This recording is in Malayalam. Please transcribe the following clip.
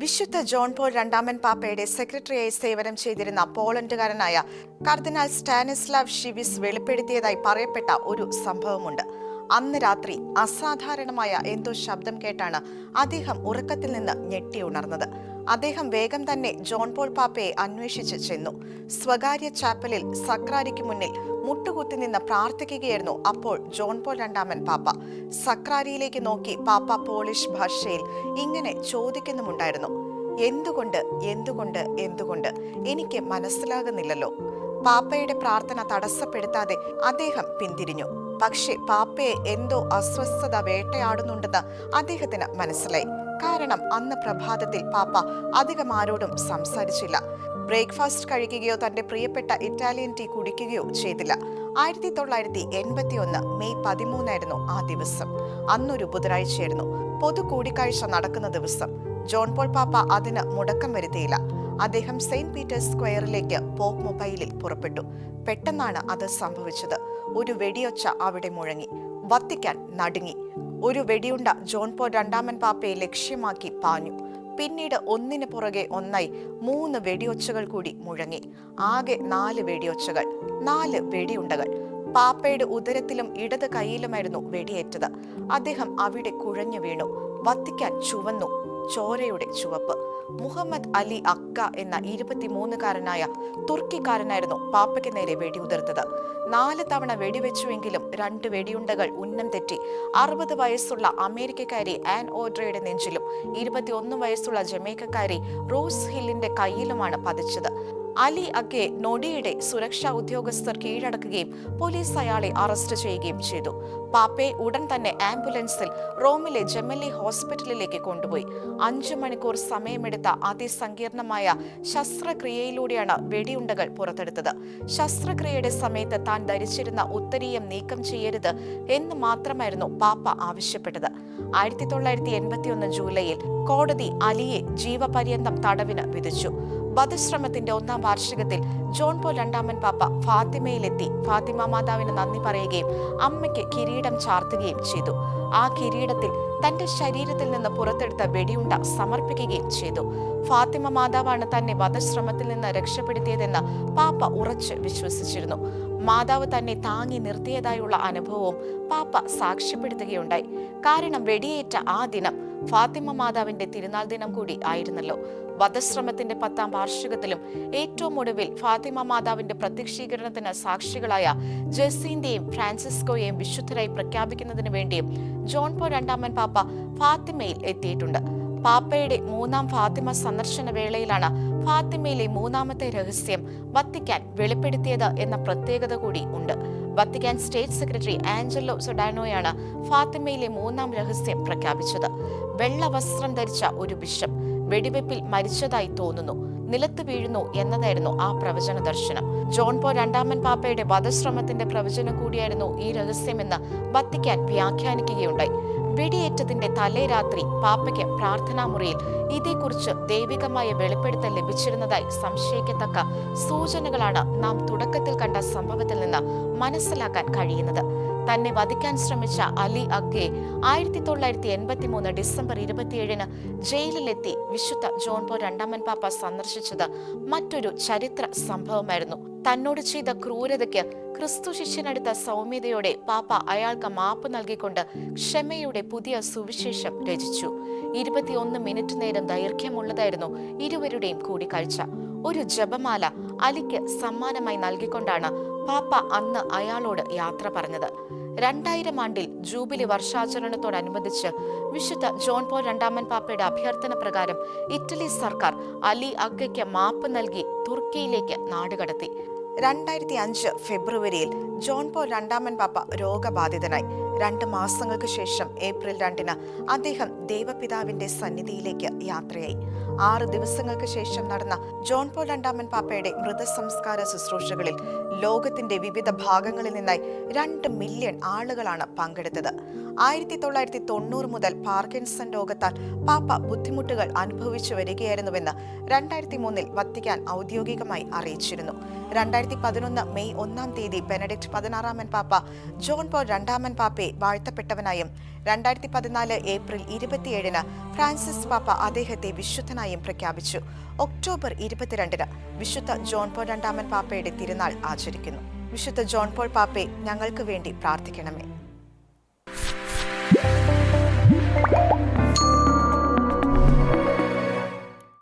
വിശുദ്ധ ജോൺ പോൾ രണ്ടാമൻ പാപ്പയുടെ സെക്രട്ടറിയായി സേവനം ചെയ്തിരുന്ന പോളണ്ടുകാരനായ കർദിനാൾ സ്റ്റാനിസ്ലാവ് ഷിവിസ് വെളിപ്പെടുത്തിയതായി പറയപ്പെട്ട ഒരു സംഭവമുണ്ട്. അന്ന് രാത്രി അസാധാരണമായ എന്തോ ശബ്ദം കേട്ടാണ് അദ്ദേഹം ഉറക്കത്തിൽ നിന്ന് ഞെട്ടി ഉണർന്നത്. അദ്ദേഹം വേഗം തന്നെ ജോൺ പോൾ പാപ്പയെ അന്വേഷിച്ച് ചെന്നു. സ്വകാര്യ ചാപ്പലിൽ സക്രാരിക്ക് മുന്നിൽ മുട്ടുകുത്തി നിന്ന് പ്രാർത്ഥിക്കുകയായിരുന്നു അപ്പോൾ ജോൺ പോൾ രണ്ടാമൻ പാപ്പ. സക്രാരിയിലേക്ക് നോക്കി പാപ്പ പോളിഷ് ഭാഷയിൽ ഇങ്ങനെ ചോദിക്കുന്നുമുണ്ടായിരുന്നു. എന്തുകൊണ്ട് എന്തുകൊണ്ട് എന്തുകൊണ്ട്? എനിക്ക് മനസ്സിലാകുന്നില്ലല്ലോ. പാപ്പയുടെ പ്രാർത്ഥന തടസ്സപ്പെടുത്താതെ അദ്ദേഹം പിന്തിരിഞ്ഞു. പക്ഷേ പാപ്പയെ എന്തോ അസ്വസ്ഥത വേട്ടയാടുന്നുണ്ടെന്ന് അദ്ദേഹത്തിന് മനസ്സിലായി. കാരണം അന്ന് പ്രഭാതത്തിൽ പാപ്പ അധികം ആരോടും സംസാരിച്ചില്ല. ബ്രേക്ക്ഫാസ്റ്റ് കഴിക്കുകയോ തന്റെ പ്രിയപ്പെട്ട ഇറ്റാലിയൻ ടീ കുടിക്കുകയോ ചെയ്തില്ല. ആയിരത്തി തൊള്ളായിരത്തി എൺപത്തി ഒന്ന് മെയ് പതിമൂന്നായിരുന്നു ആ ദിവസം. അന്നൊരു ബുധനാഴ്ചയായിരുന്നു. പൊതു കൂടിക്കാഴ്ച നടക്കുന്ന ദിവസം. ജോൺ പോൾ പാപ്പ അതിന് മുടക്കം വരുത്തിയില്ല. അദ്ദേഹം സെയിന്റ് പീറ്റേഴ്സ് സ്ക്വയറിലേക്ക് പോപ്പ് മൊബൈലിൽ പുറപ്പെട്ടു. പെട്ടെന്നാണ് അത് സംഭവിച്ചത്. ഒരു വെടിയൊച്ച അവിടെ മുഴങ്ങി. വത്തിക്കാൻ നടുങ്ങി. ഒരു വെടിയുണ്ട ജോൺ പോൾ രണ്ടാമൻ പാപ്പയെ ലക്ഷ്യമാക്കി പാഞ്ഞു. പിന്നീട് ഒന്നിന് പുറകെ ഒന്നായി മൂന്ന് വെടിയൊച്ചകൾ കൂടി മുഴങ്ങി. ആകെ നാല് വെടിയൊച്ചകൾ നാല് വെടിയുണ്ടകൾ. പാപ്പയുടെ ഉദരത്തിലും ഇടത് കൈയിലുമായിരുന്നു വെടിയേറ്റത്. അദ്ദേഹം അവിടെ കുഴഞ്ഞു വീണു വത്തിക്കാൻ ചുവന്നു. ചോരയുടെ ചുവപ്പ്. മുഹമ്മദ് അലി അക്ക എന്ന ഇരുപത്തിമൂന്നുകാരനായ തുർക്കിക്കാരനായിരുന്നു പാപ്പയ്ക്ക് നേരെ വെടിയുതിർത്തത്. നാല് തവണ വെടിവെച്ചുവെങ്കിലും രണ്ട് വെടിയുണ്ടകൾ ഉന്നം തെറ്റി. അറുപത് വയസ്സുള്ള അമേരിക്കക്കാരി ആൻ ഓഡ്രയുടെ നെഞ്ചിലും ഇരുപത്തിയൊന്ന് വയസ്സുള്ള ജമൈക്കക്കാരി റോസ് ഹില്ലിന്റെ കയ്യിലുമാണ് പതിച്ചത്. അലി അഗെ നൊടിയുടെ സുരക്ഷാ ഉദ്യോഗസ്ഥർ കീഴടക്കുകയും പോലീസ് അയാളെ അറസ്റ്റ് ചെയ്യുകയും ചെയ്തു. പാപ്പയെ ഉടൻ തന്നെ ആംബുലൻസിൽ റോമിലെ ജെമലി ഹോസ്പിറ്റലിലേക്ക് കൊണ്ടുപോയി. അഞ്ചു മണിക്കൂർ സമയമെടുത്ത അതിസങ്കീർണമായ ശസ്ത്രക്രിയയിലൂടെയാണ് വെടിയുണ്ടകൾ പുറത്തെടുത്തത്. ശസ്ത്രക്രിയയുടെ സമയത്ത് താൻ ധരിച്ചിരുന്ന ഉത്തരീയം നീക്കം ചെയ്യരുത് എന്ന് മാത്രമായിരുന്നു പാപ്പ ആവശ്യപ്പെട്ടത്. ആയിരത്തി തൊള്ളായിരത്തി എൺപത്തിയൊന്ന് ജൂലൈയിൽ കോടതി അലിയെ ജീവപര്യന്തം തടവിന് വിധിച്ചു. വധശ്രമത്തിന്റെ ഒന്നാം വാർഷികത്തിൽ ജോൺ പോൾ രണ്ടാമൻ പാപ്പ ഫാത്തിമയിലെത്തി. ഫാത്തിമ മാതാവിന് നന്ദി പറയുകയും അമ്മയ്ക്ക് കിരീടം ചാർത്തുകയും ചെയ്തു. ആ കിരീടത്തിൽ തന്റെ ശരീരത്തിൽ നിന്ന് പുറത്തെടുത്ത വെടിയുണ്ട സമർപ്പിക്കുകയും ചെയ്തു. ഫാത്തിമ മാതാവാണ് തന്നെ വധശ്രമത്തിൽ നിന്ന് രക്ഷപ്പെടുത്തിയതെന്ന് പാപ്പ ഉറച്ച് വിശ്വസിച്ചിരുന്നു. മാതാവ് തന്നെ താങ്ങി നിർത്തിയതായുള്ള അനുഭവവും പാപ്പ സാക്ഷ്യപ്പെടുത്തുകയുണ്ടായി. കാരണം വെടിയേറ്റ ആ ദിനം ഫാത്തിമ മാതാവിന്റെ തിരുനാൾ ദിനം കൂടി ആയിരുന്നല്ലോ. വധശ്രമത്തിന്റെ പത്താം വാർഷികത്തിലും ഏറ്റവും ഒടുവിൽ ഫാത്തിമ മാതാവിന്റെ പ്രത്യക്ഷീകരണത്തിന് സാക്ഷികളായ ജെസ്സിന്റെയും ഫ്രാൻസിസ്കോയെയും വിശുദ്ധരായി പ്രഖ്യാപിക്കുന്നതിനു വേണ്ടിയും ജോൺ പോ രണ്ടാമൻ പാപ്പ ഫാത്തിമയിൽ എത്തിയിട്ടുണ്ട്. പാപ്പയുടെ മൂന്നാം ഫാത്തിമ സന്ദർശന വേളയിലാണ് ഫാത്തിമയിലെ മൂന്നാമത്തെ രഹസ്യം വത്തിക്കാൻ വെളിപ്പെടുത്തിയത് എന്ന പ്രത്യേകത കൂടി ഉണ്ട്. വത്തിക്കാൻ സ്റ്റേറ്റ് സെക്രട്ടറി ആഞ്ചലോ സൊഡാനോയാണ് ഫാത്തിമയിലെ മൂന്നാം രഹസ്യം പ്രഖ്യാപിച്ചത്. വെള്ള വസ്ത്രം ധരിച്ച ഒരു ബിഷപ്പ് വെടിവെപ്പിൽ മരിച്ചതായി തോന്നുന്നു. നിലത്ത് വീഴുന്നു എന്നതായിരുന്നു ആ പ്രവചന ദർശനം. ജോൺ പോ രണ്ടാമൻ പാപ്പയുടെ വധശ്രമത്തിന്റെ പ്രവചനം കൂടിയായിരുന്നു ഈ രഹസ്യമെന്ന് വത്തിക്കാൻ വ്യാഖ്യാനിക്കുകയുണ്ടായി. വെടിയേറ്റതിന്റെ തലേ രാത്രി പാപ്പയ്ക്ക് പ്രാർത്ഥനാമുറിയിൽ ഇതേക്കുറിച്ച് ദൈവികമായ വെളിപ്പെടുത്തൽ ലഭിച്ചിരുന്നതായി സംശയിക്കത്തക്ക സൂചനകളാണ് നാം തുടക്കത്തിൽ കണ്ട സംഭവത്തിൽ നിന്ന് മനസ്സിലാക്കാൻ കഴിയുന്നത്. തന്നെ വധിക്കാൻ ശ്രമിച്ച അലി അഗ്ഗെ ആയിരത്തി തൊള്ളായിരത്തി എൺപത്തി മൂന്ന് ഡിസംബർ ഇരുപത്തിയേഴിന് ജയിലിലെത്തി വിശുദ്ധ ജോൺ പോ രണ്ടാമൻ പാപ്പ സന്ദർശിച്ചത് മറ്റൊരു ചരിത്ര സംഭവമായിരുന്നു. തന്നോട് ചെയ്ത ക്രൂരതയ്ക്ക് ക്രിസ്തു ശിഷ്യനടുത്ത സൗമ്യതയോടെ പാപ്പ അയാൾക്ക് മാപ്പ് നൽകിക്കൊണ്ട് ക്ഷമയുടെ പുതിയ സുവിശേഷം രചിച്ചു. ഇരുപത്തിയൊന്ന് മിനിറ്റ് നേരം ദൈർഘ്യമുള്ളതായിരുന്നു ഇരുവരുടെയും കൂടിക്കാഴ്ച. ഒരു ജപമാല അലിക്ക് സമ്മാനമായി നൽകിക്കൊണ്ടാണ് പാപ്പ അന്ന് അയാളോട് യാത്ര പറഞ്ഞത്. രണ്ടായിരം ആണ്ടിൽ ജൂബിലി വർഷാചരണത്തോടനുബന്ധിച്ച് വിശുദ്ധ ജോൺ പോൾ രണ്ടാമൻ പാപ്പയുടെ അഭ്യർത്ഥന പ്രകാരം ഇറ്റലി സർക്കാർ അലി അഗ്ഗയ്ക്ക് മാപ്പ് നൽകി തുർക്കിയിലേക്ക് നാടുകടത്തി. രണ്ടായിരത്തി അഞ്ച് ഫെബ്രുവരിയിൽ ജോൺ പോൾ രണ്ടാമൻ പാപ്പ രോഗബാധിതനായി. രണ്ട് മാസങ്ങൾക്ക് ശേഷം ഏപ്രിൽ രണ്ടിന് അദ്ദേഹം ദൈവപിതാവിന്റെ സന്നിധിയിലേക്ക് യാത്രയായി. ആറ് ദിവസങ്ങൾക്ക് ശേഷം നടന്ന ജോൺ പോൾ രണ്ടാമൻ പാപ്പയുടെ മൃതസംസ്കാര ശുശ്രൂഷകളിൽ ലോകത്തിന്റെ വിവിധ ഭാഗങ്ങളിൽ നിന്നായി രണ്ട് മില്യൺ ആളുകളാണ് പങ്കെടുത്തത്. ആയിരത്തി തൊള്ളായിരത്തി തൊണ്ണൂറ് മുതൽ പാർക്കിൻസൺ രോഗത്താൽ പാപ്പ ബുദ്ധിമുട്ടുകൾ അനുഭവിച്ചു വരികയായിരുന്നുവെന്ന് രണ്ടായിരത്തി മൂന്നിൽ വത്തിക്കാൻ ഔദ്യോഗികമായി അറിയിച്ചിരുന്നു. രണ്ടായിരത്തി പതിനൊന്ന് മെയ് ഒന്നാം തീയതി ബെനഡിക്ട് പതിനാറാമൻ പാപ്പ ജോൺ പോൾ രണ്ടാമൻ പാപ്പയെ പാപ്പയെ വാഴ്ത്തപ്പെട്ടവനായും രണ്ടായിരത്തി പതിനാല് ഏപ്രിൽ ഇരുപത്തിയേഴിന് ഫ്രാൻസിസ് പാപ്പ അദ്ദേഹത്തെ വിശുദ്ധനായും പ്രഖ്യാപിച്ചു. ഒക്ടോബർ ഇരുപത്തിരണ്ടിന് വിശുദ്ധ ജോൺ പോൾ രണ്ടാമൻ പാപ്പയുടെ തിരുനാൾ ആചരിക്കുന്നു. വിശുദ്ധ ജോൺ പോൾ പാപ്പെ ഞങ്ങൾക്ക് വേണ്ടി പ്രാർത്ഥിക്കണമേ.